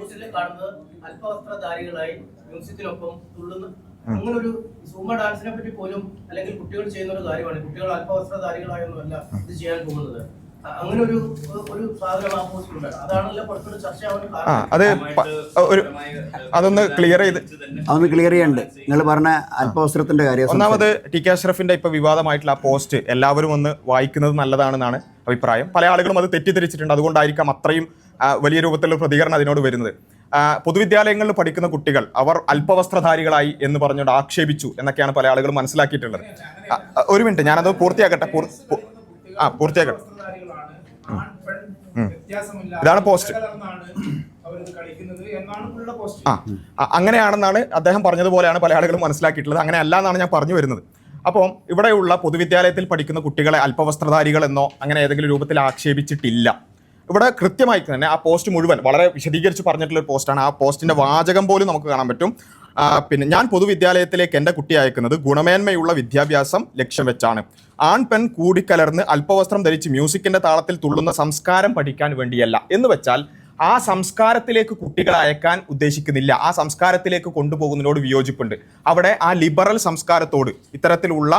പോസ്റ്റിൽ കാണുന്നത് അല്പവസ്ത്രധാരികളായി മ്യൂസിക്കിനൊപ്പം തുള്ളുന്ന അങ്ങനെ ഒരു സൂമ ഡാൻസിനെ പറ്റി പോലും അല്ലെങ്കിൽ കുട്ടികൾ ചെയ്യുന്ന ഒരു കാര്യമാണ്. കുട്ടികൾ അല്പവസ്ത്രധാരികളായൊന്നുമല്ല ഇത് ചെയ്യാൻ പോകുന്നത്. അങ്ങനെ ഒരു അത് അതൊന്ന് ക്ലിയർ ചെയ്ത്. അതൊന്ന് ക്ലിയർ ചെയ്യണ്ട്. നിങ്ങൾ പറഞ്ഞ അല്പവസ്ത്രത്തിന്റെ കാര്യം ഒന്നാമത് ടി കെ അഷ്റഫിന്റെ ഇപ്പൊ വിവാദമായിട്ടുള്ള ആ പോസ്റ്റ് എല്ലാവരും ഒന്ന് വായിക്കുന്നത് നല്ലതാണെന്നാണ് അഭിപ്രായം. പല ആളുകളും അത് തെറ്റിദ്ധരിച്ചിട്ടുണ്ട്. അതുകൊണ്ടായിരിക്കാം അത്രയും വലിയ രൂപത്തിലുള്ള പ്രതികരണം അതിനോട് വരുന്നത്. പൊതുവിദ്യാലയങ്ങളിൽ പഠിക്കുന്ന കുട്ടികൾ അവർ അല്പവസ്ത്രധാരികളായി എന്ന് പറഞ്ഞുകൊണ്ട് ആക്ഷേപിച്ചു എന്നൊക്കെയാണ് പല ആളുകളും മനസ്സിലാക്കിയിട്ടുള്ളത്. ഒരു മിനിറ്റ് ഞാനത് പൂർത്തിയാക്കട്ടെ. ആ പൂർത്തിയാക്കട്ടെ. ഇതാണ് പോസ്റ്റ്. ആ അങ്ങനെയാണെന്നാണ് അദ്ദേഹം പറഞ്ഞതുപോലെയാണ് പല ആളുകളും മനസ്സിലാക്കിയിട്ടുള്ളത്. അങ്ങനെ അല്ല എന്നാണ് ഞാൻ പറഞ്ഞു വരുന്നത്. അപ്പോൾ ഇവിടെയുള്ള പൊതുവിദ്യാലയത്തിൽ പഠിക്കുന്ന കുട്ടികളെ അല്പവസ്ത്രധാരികൾ എന്നോ അങ്ങനെ ഏതെങ്കിലും രൂപത്തിൽ ആക്ഷേപിച്ചിട്ടില്ല. ഇവിടെ കൃത്യമായി തന്നെ ആ പോസ്റ്റ് മുഴുവൻ വളരെ വിശദീകരിച്ച് പറഞ്ഞിട്ടുള്ള ഒരു പോസ്റ്റാണ് ആ പോസ്റ്റിന്റെ വാചകം പോലും നമുക്ക് കാണാൻ പറ്റും. പിന്നെ ഞാൻ പൊതുവിദ്യാലയത്തിലേക്ക് എന്റെ കുട്ടി അയക്കുന്നത് ഗുണമേന്മയുള്ള വിദ്യാഭ്യാസം ലക്ഷ്യം വെച്ചാണ്. ആൺ പെൺ കൂടിക്കലർന്ന് അല്പവസ്ത്രം ധരിച്ച് മ്യൂസിക്കിന്റെ താളത്തിൽ തുള്ളുന്ന സംസ്കാരം പഠിക്കാൻ വേണ്ടിയല്ല. എന്ന് വെച്ചാൽ ആ സംസ്കാരത്തിലേക്ക് കുട്ടികളെ അയക്കാൻ ഉദ്ദേശിക്കുന്നില്ല. ആ സംസ്കാരത്തിലേക്ക് കൊണ്ടുപോകുന്നതിനോട് വിയോജിപ്പുണ്ട്. അവിടെ ആ ലിബറൽ സംസ്കാരത്തോട് ഇത്തരത്തിലുള്ള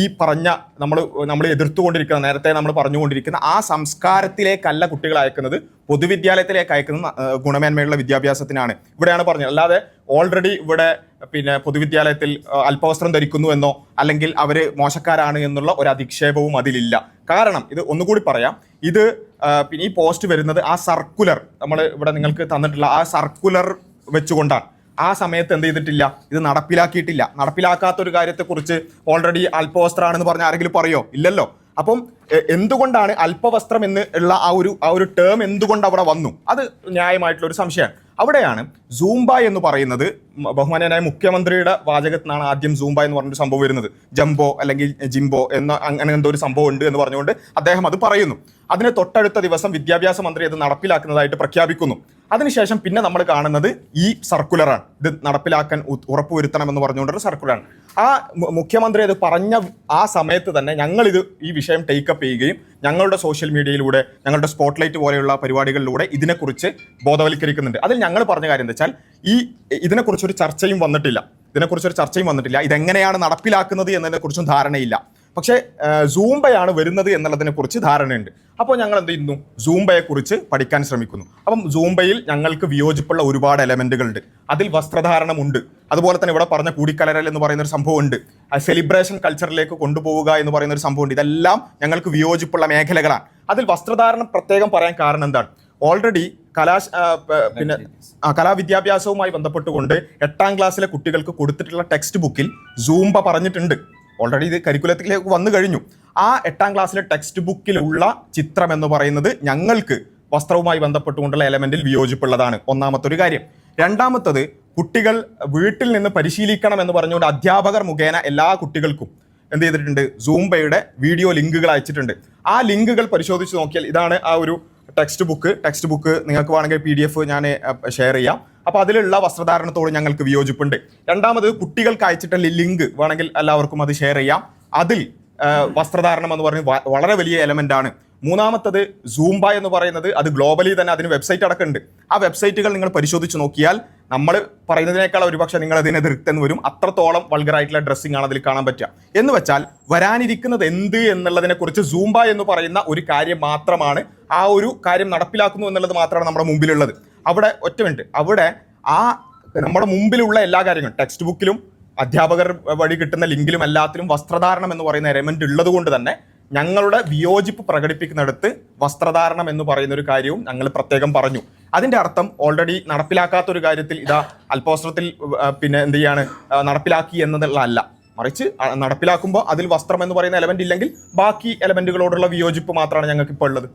ഈ പറഞ്ഞ നമ്മൾ നമ്മൾ എതിർത്തുകൊണ്ടിരിക്കുന്ന നേരത്തെ നമ്മൾ പറഞ്ഞുകൊണ്ടിരിക്കുന്ന ആ സംസ്കാരത്തിലേക്കല്ല കുട്ടികളെ അയക്കുന്നത്. പൊതുവിദ്യാലയത്തിലേക്ക് അയക്കുന്ന ഗുണമേന്മയുള്ള വിദ്യാഭ്യാസത്തിനാണ്. ഇവിടെയാണ് പറഞ്ഞത്. അല്ലാതെ ഓൾറെഡി ഇവിടെ പിന്നെ പൊതുവിദ്യാലയത്തിൽ അല്പവസ്ത്രം ധരിക്കുന്നു എന്നോ അല്ലെങ്കിൽ അവർ മോശക്കാരാണ് എന്നുള്ള ഒരു അധിക്ഷേപവും അതിലില്ല. കാരണം ഇത് ഒന്നുകൂടി പറയാം. ഇത് പിന്നെ ഈ പോസ്റ്റ് വരുന്നത് ആ സർക്കുലർ നമ്മൾ ഇവിടെ നിങ്ങൾക്ക് തന്നിട്ടുള്ള ആ സർക്കുലർ വെച്ചുകൊണ്ടാണ്. ആ സമയത്ത് എന്ത് ചെയ്തിട്ടില്ല? ഇത് നടപ്പിലാക്കിയിട്ടില്ല. നടപ്പിലാക്കാത്ത ഒരു കാര്യത്തെക്കുറിച്ച് ഓൾറെഡി അല്പവസ്ത്രമാണെന്ന് പറഞ്ഞ ആരെങ്കിലും പറയോ? ഇല്ലല്ലോ. അപ്പം എന്തുകൊണ്ടാണ് അല്പവസ്ത്രം എന്ന് ഉള്ള ആ ഒരു ആ ഒരു ടേം എന്തുകൊണ്ട് അവിടെ വന്നു? അത് ന്യായമായിട്ടുള്ള ഒരു സംശയമാണ്. അവിടെയാണ് സൂംബ എന്ന് പറയുന്നത് ബഹുമാനായ മുഖ്യമന്ത്രിയുടെ വാചകത്തിനാണ് ആദ്യം സൂംബ എന്ന് പറഞ്ഞൊരു സംഭവം വരുന്നത്. ജംബോ അല്ലെങ്കിൽ ജിംബോ എന്ന അങ്ങനെ എന്തോ ഒരു സംഭവം ഉണ്ട് എന്ന് പറഞ്ഞുകൊണ്ട് അദ്ദേഹം അത് പറയുന്നു. അതിന് തൊട്ടടുത്ത ദിവസം വിദ്യാഭ്യാസ മന്ത്രി അത് നടപ്പിലാക്കുന്നതായിട്ട് പ്രഖ്യാപിക്കുന്നു. അതിനുശേഷം പിന്നെ നമ്മൾ കാണുന്നത് ഈ സർക്കുലറാണ് ഇത് നടപ്പിലാക്കാൻ ഉറപ്പുവരുത്തണം എന്ന് പറഞ്ഞുകൊണ്ടൊരു സർക്കുലറാണ് ആ മുഖ്യമന്ത്രി അത് പറഞ്ഞ ആ സമയത്ത് തന്നെ ഞങ്ങളിത് ഈ വിഷയം ടേക്കപ്പ് ചെയ്യുകയും ഞങ്ങളുടെ സോഷ്യൽ മീഡിയയിലൂടെ ഞങ്ങളുടെ സ്പോട്ട്ലൈറ്റ് പോലെയുള്ള പരിപാടികളിലൂടെ ഇതിനെക്കുറിച്ച് ബോധവൽക്കരിക്കുന്നുണ്ട്. അതിൽ ഞങ്ങൾ പറഞ്ഞ കാര്യം എന്താ വെച്ചാൽ ഈ ഇതിനെക്കുറിച്ചൊരു ചർച്ചയും വന്നിട്ടില്ല. ഇതിനെക്കുറിച്ചൊരു ചർച്ചയും വന്നിട്ടില്ല. ഇതെങ്ങനെയാണ് നടപ്പിലാക്കുന്നത് എന്നതിനെക്കുറിച്ചും ധാരണയില്ല. പക്ഷേ സൂംബയാണ് വരുന്നത് എന്നുള്ളതിനെ കുറിച്ച് ധാരണയുണ്ട്. അപ്പോൾ ഞങ്ങൾ എന്ത് ചെയ്യുന്നു? സൂംബയെ കുറിച്ച് പഠിക്കാൻ ശ്രമിക്കുന്നു. അപ്പം സൂംബയിൽ ഞങ്ങൾക്ക് വിയോജിപ്പുള്ള ഒരുപാട് എലമെന്റുകളുണ്ട് അതിൽ വസ്ത്രധാരണമുണ്ട്. അതുപോലെ തന്നെ ഇവിടെ പറഞ്ഞ കൂടിക്കലരൽ എന്ന് പറയുന്ന ഒരു സംഭവമുണ്ട് സെലിബ്രേഷൻ കൾച്ചറിലേക്ക് കൊണ്ടുപോവുക എന്ന് പറയുന്ന ഒരു സംഭവമുണ്ട്. ഇതെല്ലാം ഞങ്ങൾക്ക് വിയോജിപ്പുള്ള മേഖലകളാണ്. അതിൽ വസ്ത്രധാരണം പ്രത്യേകം പറയാൻ കാരണം എന്താണ്? ഓൾറെഡി കലാ പിന്നെ കലാവിദ്യാഭ്യാസവുമായി ബന്ധപ്പെട്ടുകൊണ്ട് എട്ടാം ക്ലാസ്സിലെ കുട്ടികൾക്ക് കൊടുത്തിട്ടുള്ള ടെക്സ്റ്റ് ബുക്കിൽ സൂംബ പറഞ്ഞിട്ടുണ്ട്. ഓൾറെഡി ഇത് കരിക്കുലത്തിലേക്ക് വന്നു കഴിഞ്ഞു. ആ എട്ടാം ക്ലാസ്സിലെ ടെക്സ്റ്റ് ബുക്കിലുള്ള ചിത്രം എന്ന് പറയുന്നത് ഞങ്ങൾക്ക് വസ്ത്രവുമായി ബന്ധപ്പെട്ടുകൊണ്ടുള്ള എലമെന്റിൽ വിയോജിപ്പുള്ളതാണ്. ഒന്നാമത്തെ ഒരു കാര്യം. രണ്ടാമത്തത് കുട്ടികൾ വീട്ടിൽ നിന്ന് പരിശീലിക്കണം എന്ന് പറഞ്ഞുകൊണ്ട് അധ്യാപകർ മുഖേന എല്ലാ കുട്ടികൾക്കും എന്ത് ചെയ്തിട്ടുണ്ട്? സൂംബയുടെ വീഡിയോ ലിങ്കുകൾ അയച്ചിട്ടുണ്ട്. ആ ലിങ്കുകൾ പരിശോധിച്ച് നോക്കിയാൽ ഇതാണ് ആ ഒരു ടെക്സ്റ്റ് ബുക്ക് ടെക്സ്റ്റ് ബുക്ക് നിങ്ങൾക്ക് വേണമെങ്കിൽ പി ഞാൻ ഷെയർ ചെയ്യാം. അപ്പോൾ അതിലുള്ള വസ്ത്രധാരണത്തോട് ഞങ്ങൾക്ക് വിയോജിപ്പുണ്ട്. രണ്ടാമത് കുട്ടികൾക്ക് അയച്ചിട്ടുള്ള ലിങ്ക് വേണമെങ്കിൽ എല്ലാവർക്കും അത് ഷെയർ ചെയ്യാം. അതിൽ വസ്ത്രധാരണം എന്ന് പറയുന്നത് വളരെ വലിയ എലമെന്റ് ആണ്. മൂന്നാമത്തത് സൂംബ എന്ന് പറയുന്നത് അത് ഗ്ലോബലി തന്നെ അതിന് വെബ്സൈറ്റ് അടക്കമുണ്ട് ആ വെബ്സൈറ്റുകൾ നിങ്ങൾ പരിശോധിച്ച് നോക്കിയാൽ നമ്മൾ പറയുന്നതിനേക്കാൾ ഒരുപക്ഷെ നിങ്ങൾ അതിനെ എതിർത്തെന്ന് വരും. അത്രത്തോളം വൾഗറായിട്ടുള്ള ഡ്രസ്സിംഗ് ആണ് അതിൽ കാണാൻ പറ്റുക. എന്ന് വെച്ചാൽ വരാനിരിക്കുന്നത് എന്ത് എന്നുള്ളതിനെക്കുറിച്ച് സൂംബ എന്ന് പറയുന്ന ഒരു കാര്യം മാത്രമാണ് ആ ഒരു കാര്യം നടപ്പിലാക്കുന്നു എന്നുള്ളത് മാത്രമാണ് നമ്മുടെ മുമ്പിലുള്ളത്. അവിടെ ഒറ്റ മിനിറ്റ് അവിടെ ആ നമ്മുടെ മുമ്പിലുള്ള എല്ലാ കാര്യങ്ങളും ടെക്സ്റ്റ് ബുക്കിലും അധ്യാപകർ വഴി കിട്ടുന്ന ലിങ്കിലും എല്ലാത്തിലും വസ്ത്രധാരണം എന്ന് പറയുന്ന എലമെന്റ് ഉള്ളത് കൊണ്ട് തന്നെ ഞങ്ങളുടെ വിയോജിപ്പ് പ്രകടിപ്പിക്കുന്നിടത്ത് വസ്ത്രധാരണം എന്ന് പറയുന്ന ഒരു കാര്യവും ഞങ്ങൾ പ്രത്യേകം പറഞ്ഞു. അതിന്റെ അർത്ഥം ഓൾറെഡി നടപ്പിലാക്കാത്ത ഒരു കാര്യത്തിൽ ഇതാ അല്പവസ്ത്രത്തിൽ പിന്നെ എന്ത് ചെയ്യാണ് നടപ്പിലാക്കി എന്നതല്ല. മറിച്ച് നടപ്പിലാക്കുമ്പോൾ അതിൽ വസ്ത്രം എന്ന് പറയുന്ന എലമെന്റ് ഇല്ലെങ്കിൽ ബാക്കി എലമെന്റുകളോടുള്ള വിയോജിപ്പ് മാത്രമാണ് ഞങ്ങൾക്ക് ഇപ്പോൾ ഉള്ളത്.